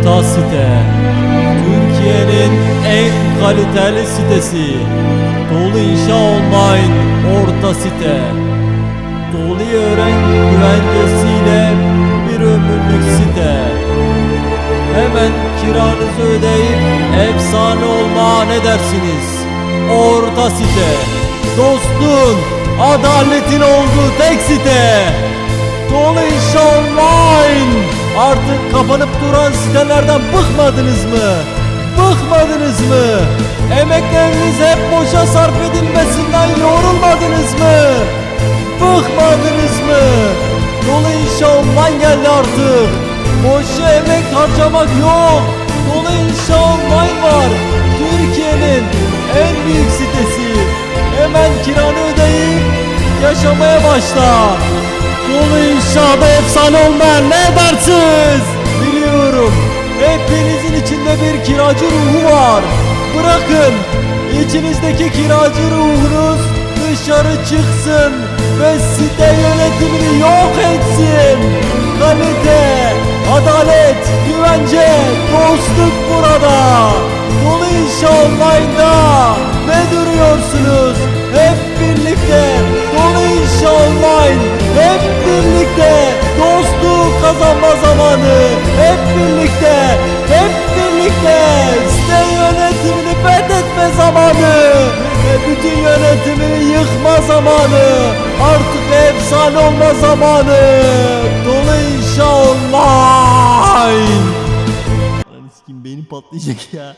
Orta site. Türkiye'nin en kaliteli sitesi. Dolu inşa online orta site. Dolu öğren güvencesiyle bir ömürlük site. Hemen kiranızı ödeyip efsane olma ne dersiniz? Orta site. Dostluğun, adaletin olduğu tek site. Dolu iş online. Artık kapanıp duran sitelerden bıkmadınız mı? Bıkmadınız mı? Emekleriniz hep boşa sarf edilmesinden yorulmadınız mı? Bıkmadınız mı? Dolu iş online geldi artık. Boşa emek harcamak yok. Dolu iş online var. Türkiye'nin en büyük sitesi. Hemen kiranı ödeyip yaşamaya başla. Dolu inşaada efsane olmayan ne dersiniz? Biliyorum. Hepinizin içinde bir kiracı ruhu var. Bırakın içinizdeki kiracı ruhunuz dışarı çıksın ve site yönetimini yok etsin. Kalite, adalet, güvence, dostluk burada. Yönetimini yıkma zamanı. Artık efsane olma zamanı. Dolu online. Lan kim beynim patlayacak ya.